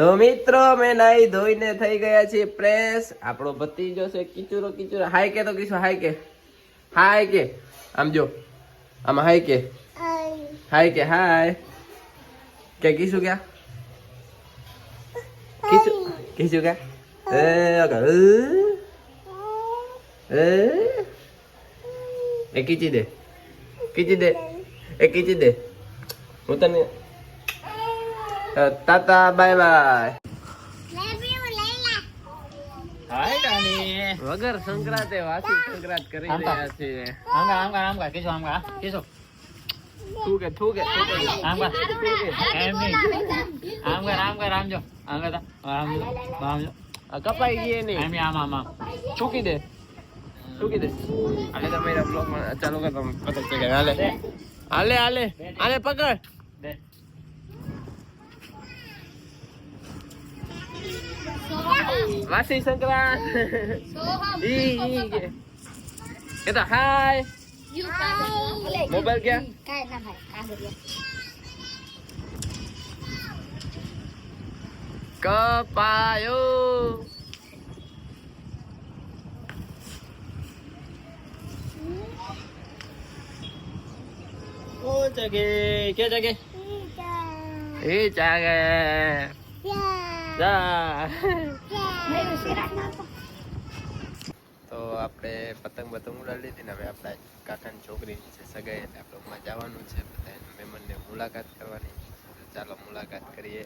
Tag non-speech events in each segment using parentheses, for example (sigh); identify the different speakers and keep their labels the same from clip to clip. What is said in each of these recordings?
Speaker 1: તો મિત્રો મેં નાઈ ધોઈને થઈ ગયા છીએ પ્રેસ આપણો ભત્રીજો છે, કિચુરો કિચુરો. હાય કે તો કીશું, હાય કે. હાય કે. આમ જો. આમાં હાય કે. હાય કે હાય. કે કીશું ક્યાં? કીશું કીશું ક્યાં? એ કીચી દે. કીચી દે. એ કીચી દે. હું તને તાતા બાય બાય. વગર સંક્રાંતે વાસી સંક્રાંત કરી
Speaker 2: આમ.
Speaker 1: રહ્યા છે
Speaker 2: આમ આંગા આમ કા આંગા કેસો આમ આંગા કેશો
Speaker 1: તું કે. તું કે.
Speaker 2: આમ કા. એમ નહીં. આમ આમ કા રામજો જો. તા. આમ જો. આમ જો.
Speaker 1: આ કપાઈ ગઈ
Speaker 2: આમ
Speaker 1: નહીં
Speaker 2: આમ આમ આમ.
Speaker 1: ચૂકી દે. ચૂકી દે. હાલે તમારા બ્લોગમાં ચાલુ કર તમે પતંગ ચગાવી. હાલે. હાલે હાલે. હાલે પકડ.
Speaker 2: દે.
Speaker 1: વાસી સંક્રાંત ઈ ઈ કે એ તો હાય મોબાઈલ ક્યાં કપાયો
Speaker 2: ઓ જગે કે જગે
Speaker 1: એ જાગે જા તો આપણે પતંગ બતંગ ઉડાડી લીધી ને હવે આપણા કાકાની છોકરીની છે સગાઈ એટલે આપણે ઉમાં જવાનું છે. બધા મહેમાનને મુલાકાત કરવાની ચાલો મુલાકાત કરીએ.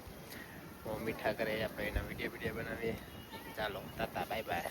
Speaker 1: મીઠા કરે આપણે એના વીડિયો વીડિયો બનાવીએ. ચાલો તાતા બાય બાય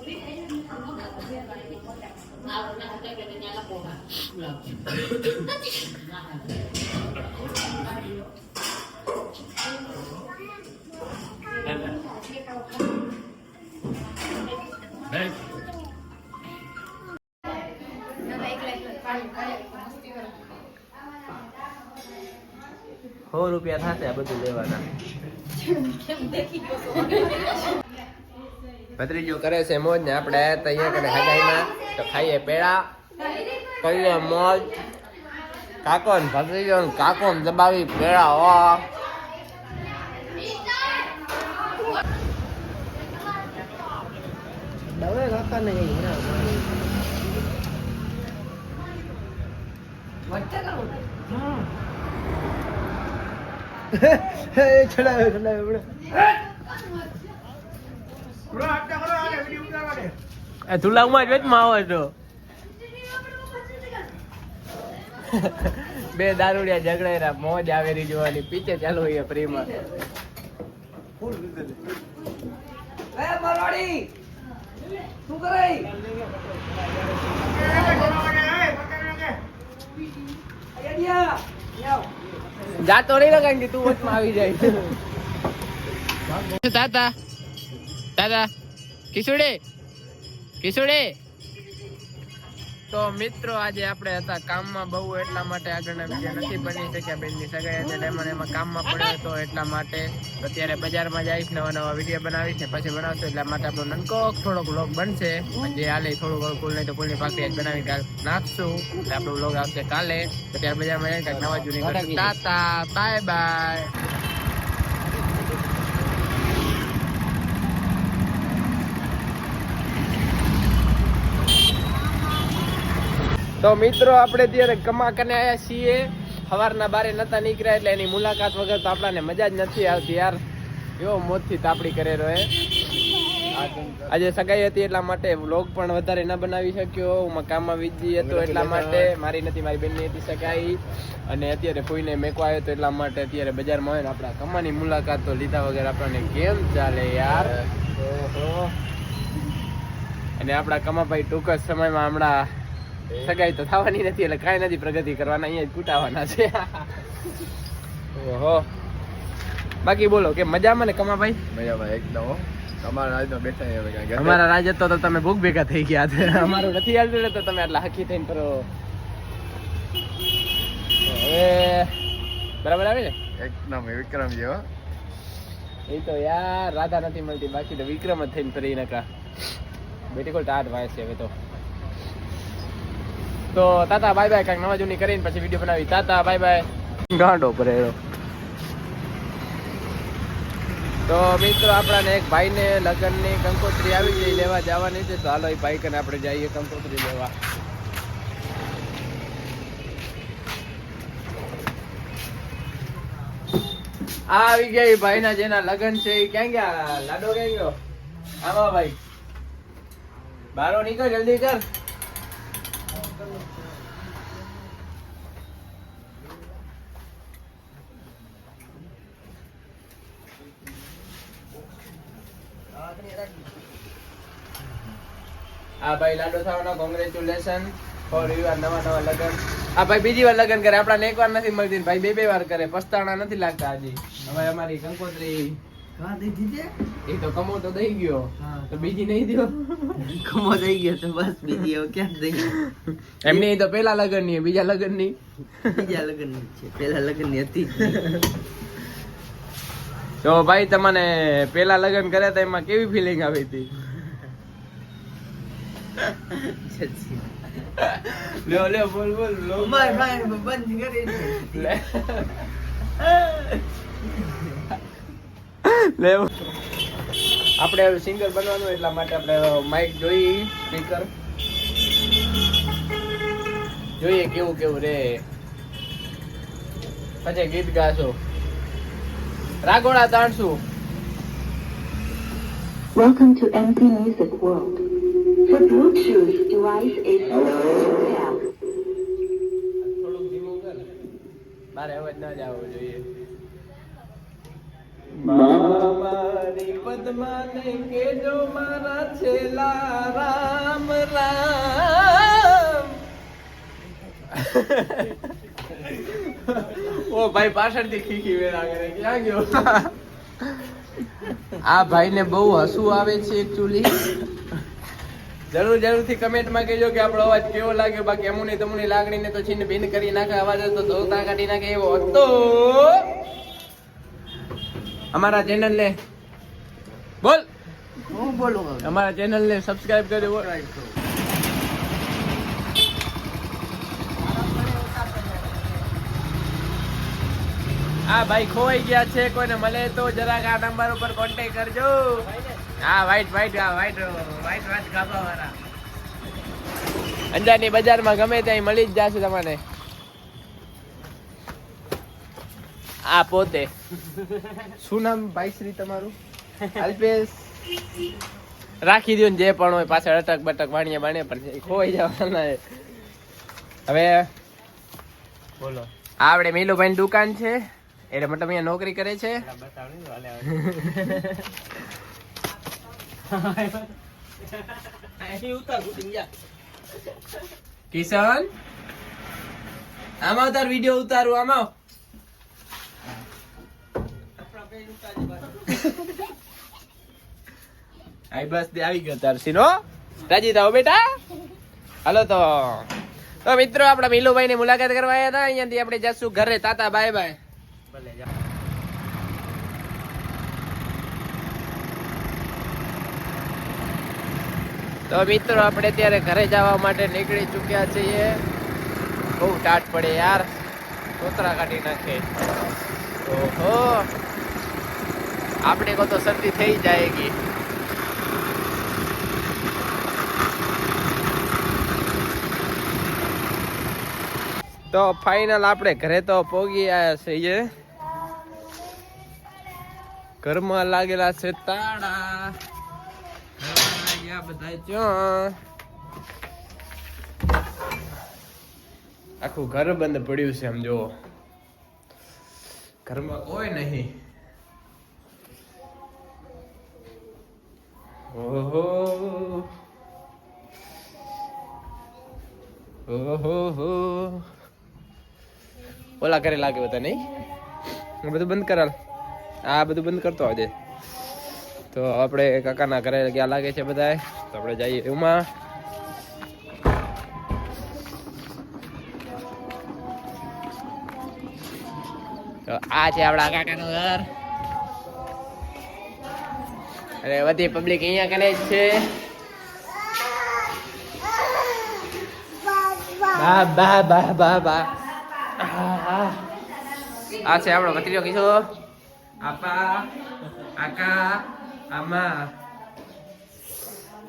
Speaker 3: બે દઈ દીધો બે ને મારા કેટલા દઈ બે
Speaker 1: સો રૂપિયા થશે આ બધું લેવાના. ભત્રીજો કરે છે મોજ ને આપણે અહીંયા કને હગાઈમાં. તો ખાઈએ પેડા. કરીએ મોજ. કાકો ને ભત્રીજો ને કાકો ને દબાવી પેડા ઓ દવે કાકા ને ચડાવે ચડાવે એ તુલામાં જ વેચમાં આવે છો બે દારૂડિયા ઝઘડાયરા મોજ આવેરી જોવાની. પીછે ચાલુ હોય ફ્રીમાં. એ મરવાડી શું કરે? જાતો નહીં ને કારણ તું વચમાં આવી જાય. તાતા તાતા કિશોડે કિશોડે તો મિત્રો, આજે આપણે હતા કામમાં બહુ એટલા માટે આગળના વીડિયો નથી બની શક્યા બેનની સગાઈ એટલે એમાં એમાં કામમાં પડ્યો હતો એટલા માટે. અત્યારે બજારમાં જઈશ નવા નવા વીડિયો બનાવીશ ને પછી બનાવશું, એટલા માટે આપણો નનકો થોડોક વ્લોગ બનશે. જે હાલે થોડું ઘણું કુલ નહીં તો કુલની પાકડી બનાવી નાખશું. એટલે આપણો વ્લોગ આવશે કાલે. અત્યારે બજારમાં જઈને કાંઈક નવા જૂની. ટાટા બાય બાય તો મિત્રો આપણે અત્યારે કમા કને આવ્યા છીએ. સવારના બારે નતા નીકળ્યા એટલે એની મુલાકાત વગર તો આપણાને મજા જ નથી આવતી યાર. એવો મોતથી તાપડી કરે રહે આજે સગાઈ હતી એટલા માટે વ્લોગ પણ વધારે ન બનાવી શક્યો. હું કામમાં બીજી હતો એટલા માટે. મારી નથી મારી બેનની હતી સગાઈ. અને અત્યારે કોઈને મેકો આવ્યો તો એટલા માટે અત્યારે બજારમાં હોય ને આપણા કમાની મુલાકાત તો લીધા વગર આપણને કેમ ચાલે યાર? ઓહો. અને આપણા કમાભાઈ ટૂંક જ સમયમાં હમણાં સગાઈ તો થવાની નથી એટલે કાંઈ નથી પ્રગતિ કરવાના અહીંયા જ કૂટાવાના છે. ઓહો. બાકી બોલો કે મજામાં ને કમાભાઈ?
Speaker 4: મજામાં એકદમ હો. તમારા આજનો બેઠા હવે કાંઈ
Speaker 1: અમારા રાજ તો તમે ભૂખ ભેગા થઈ ગયા છે. (laughs) અમારું નથી હાલતું તો તમે આટલા હકી થઈને કરો. હવે બરાબર આવે ને
Speaker 4: એકદમ વિક્રમ જેવો
Speaker 1: એ તો યાર રાધા નથી મળતી બાકી તો વિક્રમ જ થઈને ફરી નકા. બેટી કોલ ટાટ વાય છે હવે તો. તો તાતા, બાય બાય, કાંઈક નવા જૂની કરીને પછી વીડિયો બનાવી. Tata, bye bye. ગાંડો પરેડો તો મિત્રો, આપણાને એક ભાઈને લગ્નની કંકોત્રી આવી ગઈ લેવા જવાની છે. તો હાલો, એ ભાઈ કને આપણે જઈએ કંકોત્રી લેવા. આ આવી એ ભાઈના જેના લગ્ન છે. એ ક્યાં ગયા? લાડો ક્યાં ગયો? આમાં ભાઈ. બારો નીકળ, જલ્દી કર. આ ભાઈ લાડો થવાનો કોંગ્રેચ્યુલેશન ફોર યુ નવા નવા લગન. આ ભાઈ બીજી વાર લગન કરે આપણાને એક વાર નથી મળતી ભાઈ બે બે વાર કરે પસ્તાણા નથી લાગતા હજી. હવે અમારી કંકોત્રી એ તો કમો તો દઈ ગયો. તો બીજી નહીં દો
Speaker 5: કમો થઈ ગયો તો બસ બીજી હવે ક્યાં થઈ
Speaker 1: એમની તો પેલા લગનની બીજા લગનની
Speaker 5: બીજા લગ્ન છે પેલા લગ્નની હતી.
Speaker 1: તો ભાઈ તમને પેલા લગ્ન કર્યા હતા એમાં કેવી ફિલિંગ આવી હતી? લ્યો લ્યો બોલ બોલ લો
Speaker 5: અમારે ભાઈ બંધ કરી
Speaker 1: લે. લે. આપણે હવે સિંગર બનવાનું એટલા માટે આપણે માઇક જોઈ સ્પીકર જોઈએ કેવું કેવું રે. પછી ગીત ગાશો. રાગોડા તાણશું
Speaker 6: Welcome to MP Music World. For Bluetooth device is tab.
Speaker 1: થોડુંક ધીમું કર મારે અવાજ ના જ આવવો જોઈએ મારી પદ્માને કેજો મારા છેલા રામ રામ ઓ ભાઈ પાછળથી ખીખી વેરા કરે ક્યાં ગયો? આ ભાઈને બહુ હસવું આવે છે એકચ્યુઅલી જરૂર જરૂરથી કમેન્ટમાં કહેજો કે આપણો અવાજ કેવો લાગ્યો. બાકી અમુની તમુની લાગણીને તો છીન ભીન કરી નાખે અવાજ તો ધોતા કાઢી નાખે એવો હતો. અમારા ચેનલ ને બોલ.
Speaker 5: હું બોલું
Speaker 1: અમારા ચેનલ ને સબસ્ક્રાઇબ કરજો હા ભાઈ ખોવાઈ ગયા છે કોઈને મળે તો જરાક આ નંબર ઉપર કોન્ટેક્ટ કરજો. હા વાઈટ વાઈટ હા વાઈટ વાઈટ વાઈટ ગાબા વાળા અંજારની બજારમાં ગમે ત્યાં મળી જ જશે તમને. આ પોતે. શું નામ ભાઈ શ્રી તમારું? અલ્પેશ. રાખી દઉં ને જે પણ હોય પાછળ અટક બટક વાણીએ બાણે પણ ખોઈ ખોવાઈ જવાના હવે બોલો. આ આપણે મીલુભાઈ દુકાન છે. એટલે મતલબ અહીંયા નોકરી કરે છે? કિશન? આમાં ઉતાર વીડિયો ઉતારું આમાં. આઈ બસ આવી ગયો તાર સીનો રાજી બેટા? હાલો તો. તો મિત્રો આપણા મિલુભાઈ ની મુલાકાત કરવા આવ્યા હતા. અહીંયાથી આપણે જશું ઘરે. Tata bye bye. તો મિત્રો, આપણે અત્યારે ઘરે જવા માટે નીકળી ચૂક્યા છીએ. બહુ ટાટ પડે યાર. કોતરા કાઢી નાખે. ઓહો. આપણે કો તો શરદી થઈ જાયગી તો ફાઇનલ આપણે ઘરે તો પોગી આવ્યા છીએ. ઘરમાં લાગેલા છે તાળા. ગયા બધા ક્યાં આખું ઘર બંધ પડ્યું છે આમ જો ઘરમાં કોઈ નહીં. ઓહો. ઓહો ઓલા કરે લાગે બધા નહીં? બધું બંધ કરાલ. આ બધું બંધ કરતો આવજે. તો આપણે કાકાના ઘરે ક્યાં લાગે છે બધા તો આપણે જઈએ એમાં તો આ છે આપણા કાકાનું ઘર. અને બધી પબ્લિક અહીંયા કરે છે. બા બા બા બા બા. આ છે આપણો ભત્રીજો કીધો આપા, કાકા. આમાં.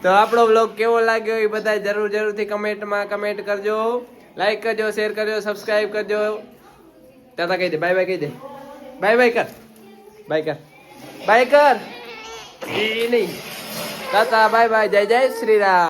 Speaker 1: તો આપણો બ્લોગ કેવો લાગ્યો એ બધા જરૂર જરૂરથી કમેન્ટમાં કમેન્ટ કરજો. લાઈક કરજો શેર કરજો સબસ્ક્રાઈબ કરજો. તાતા કહી દે બાય બાય કહી દે. બાય બાય કર. બાય કર. બાય કર. એ નહીં. તાતા બાય બાય જય જય શ્રી રામ.